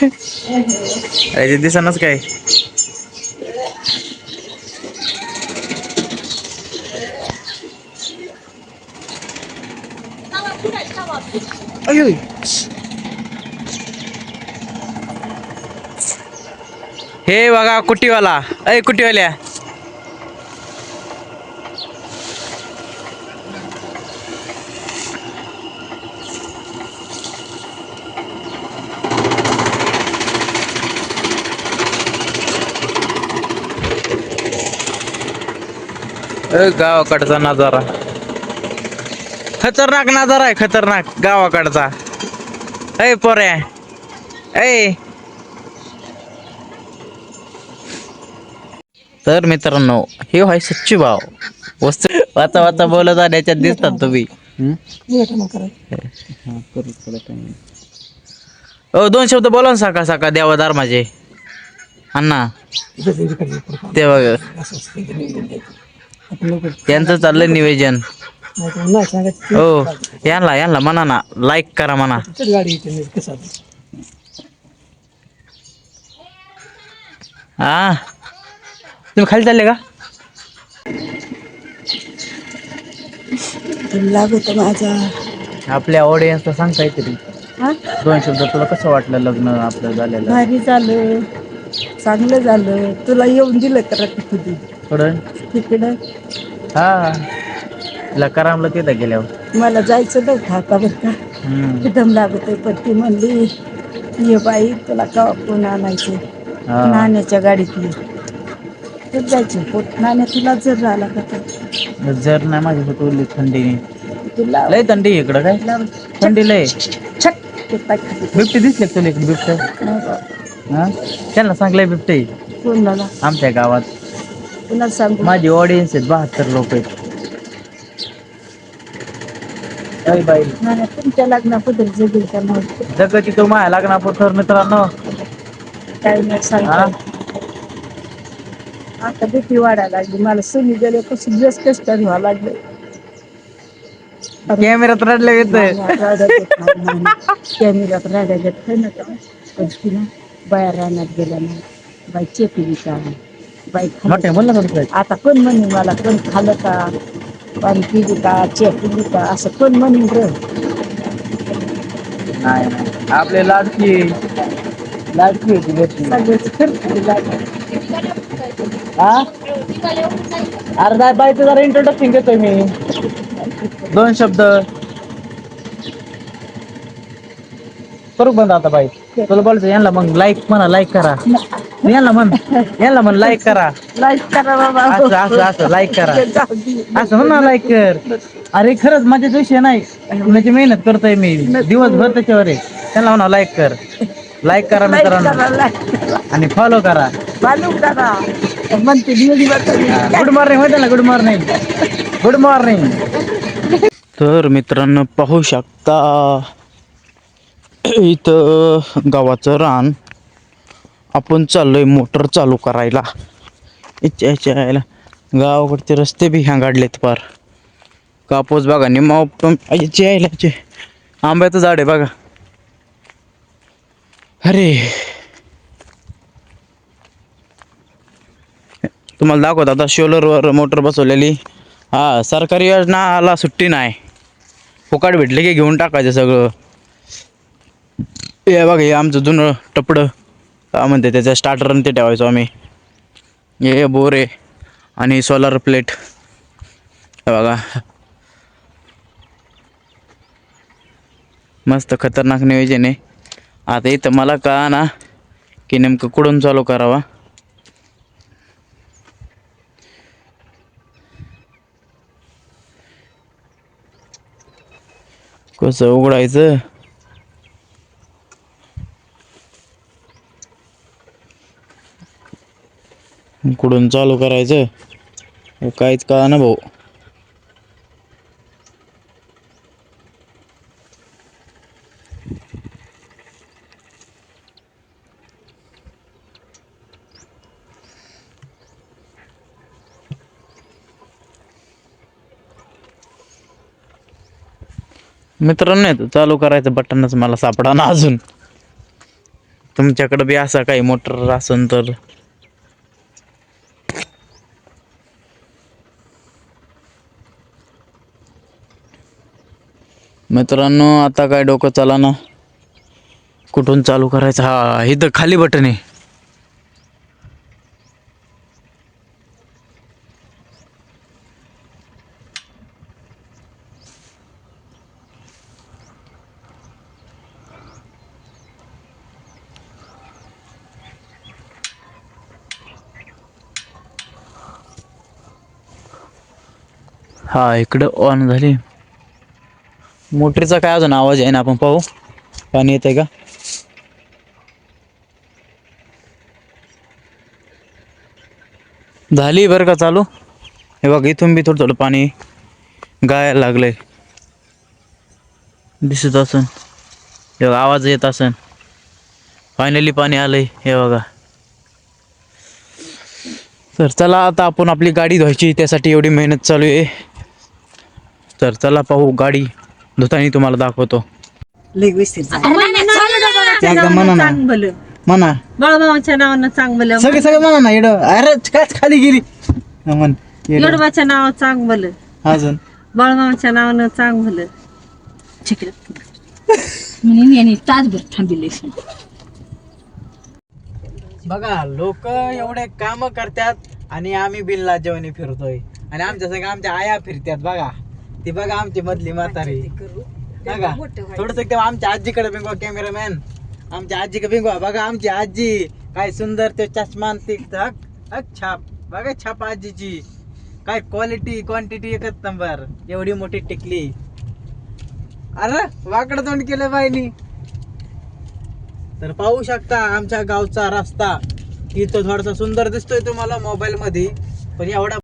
अरे दिसनच काय? अयो. हे बघा कुट्टीवाला अय कुट्टीवाल्या अ, गावाकडचा नजारा. खतरनाक नजारा आहे खतरनाक. गावाकडचा. अय पोऱ्या. अय तर मित्रांनो हे आहे सच्ची भाव. वस्तू वाचा वाचा बोलत जाण्याच्यात दिसतात तुम्ही. ओ दोन शब्द बोला ना साका साका देवा धर्माचे अण्णा. ते बघ. त्यांचं चाललंय निवेदन. हो यांना यांना म्हणा ना लाईक करा म्हणा. हा? तुम्ही खाली चालले का? लागत माझा. आपल्या ऑडियन्सला सांग काहीतरी हा? दोन शब्द तुला कसं वाटलं लग्न आपलं झालेलं? भारी झालं चांगलं झालं. तुला येऊन दिलं कधी? थोडं तिकडं? हा. तिला करामलं तिथं गेल्यावर. मला जायचं नव्हतं आता बरं का? हम्म. दम लागत पण ती म्हणली ये बाई तुला का कोण आणायचे? हा. नाण्याच्या गाडीतली तर जायचं. पोट नाण्या तुला जर झाला का तर? जर नाही माझ्यासोबत उरली थंडीने तुला लय थंडी आहे इकडं काय. थंडी लय. छट ते पाय खाली. बिबटे दिसले का तुला इकडे बिबटे? नाही. हा? त्यांना सांगलंय बिबटे. आहे कोणाला? आमच्या गावात. पुन्हा सांगू. माझी ऑडियन्स आहेत बहात्तर लोक आहेत. अय बाई. नाण्या तुमच्या लग्नाबद्दल जगेल का तो माया लागणार तर मित्रांनो. काय नाही हा? सांगता आता भीती वाढायला लागली. मला सुनी गेल्यापासून जास्त कष्ट व्हावं लागलं. कॅमेऱ्यात रडलं येत कॅमेऱ्यात राड्या घेत ना पण तिला बाया रानात गेल्या नाही बाई चेपली का बाई खाल्लं मोठे बोल ना थोडं आता कोण म्हणे मला कोण खाल्लं का? पाणी पिली का? चेपली का? असं कोण म्हणेन र? नाही नाही. आपले लाडकी. लाडकी होती गोष्टी सगळ्याची खर्च लागली हा? अर्धा बायचं जरा इंट्रोडक्शन घेतोय मी. दोन शब्द. करू बंद आता बाई? तुला बोलायचं यांना मग लाईक म्हणा लाईक करा. यांना म्हण यांना म्हण लाईक करा. लाईक करा बाबा. असं असं असं लाईक करा. असं म्हण ना लाईक कर. अरे खरंच माझ्या विषय नाही. म्हणजे मेहनत करतोय मी. दिवसभर त्याच्यावर आहे. त्यांना म्हणा लाईक कर. लाईक करा मित्रांनो. आणि फॉलो करा. मालूम करा. म्हणते गुड मॉर्निंग होते ना गुड मॉर्निंग गुड मॉर्निंग तर मित्रांनो पाहू शकता. इथं गावाचं रान. आपण चाललोय मोटर चालू करायला. इच्छा इच्छा यायला. गावाकडचे रस्ते बी ह्या फार कापूस बघा निम्मा उपटून यायचे यायलाचे आंब्याचं झाड आहे बघा. अरे. तुम्हाला दाखवत आता शोलरवर मोटर बसवलेली. हा सरकारी योजनाला सुट्टी नाही. फुकाट भेटले की घेऊन टाकायचं सगळं. हे बघा हे आमचं जुनं टपडं. काय म्हणते त्याचं स्टार्टर ते ठेवायचो आम्ही. हे बोर आहे आणि सोलार प्लेट हे बघा. मस्त खतरनाक नियोजन आहे. आता इथं मला का ना की नेमकं कुठून चालू करावा. कसं उघडायचं? कुठून चालू करायचं? काहीच कळा ना भाऊ. मित्रांनो नाही चालू करायचं बटनच मला सापडा ना अजून. तुमच्याकडे बी असा काही मोटर असन तर मित्रांनो आता काय डोकं चाला ना कुठून चालू करायचं? हा इथं खाली बटन आहे. हा इकडं ऑन झाली. मोटरीचा काय अजून आवाज आहे ना आपण पाहू? पाणी येत आहे का? झाली बरं का चालू? हे बघ इथून बी थोडं थोडं पाणी गायला लागलंय. दिसत असन. हे आवाज येत असन. फायनली पाणी आलंय हे बघा. तर चला आता आपण आपली गाडी धुवायची त्यासाठी एवढी मेहनत चालू आहे. तर चला पाहू गाडी. धुतानी तुम्हाला दाखवतो. लई व्यवस्थित झालं. एकदा म्हणा ना चांगलं. म्हणा बाळूमामाच्या नावानं चांगलं. सगळे सगळे म्हणा ना अरे काच खाली गेली. हा, म्हण येडं. येडबाच्या नाव चांगलं. अजून. बाळूमामाच्या नावानं चांगलं. म्हणून यांनी तासभर थांबिले बघा लोक एवढे काम करतात आणि आम्ही बिनला जेवणी फिरतोय. आणि आमच्या सगळं आमच्या आया फिरतात बघा. ती बघा आमची मधली म्हातारी. बघा. थोडस एकदम आमच्या आजीकडे बिंगवा कॅमेरामॅन आमच्या आजीकडे बिंगवा. बघा आमची आजी. काय सुंदर ते चष्मा ती छाप. बघा छाप आजीची. काय क्वालिटी क्वांटिटी एकच नंबर एवढी मोठी टिकली. अरे वाकड तोंड केलं बाईनी. तर पाहू शकता आमच्या गावचा रस्ता. इथं थोडासा सुंदर दिसतोय तुम्हाला मोबाईल मध्ये पण एवढा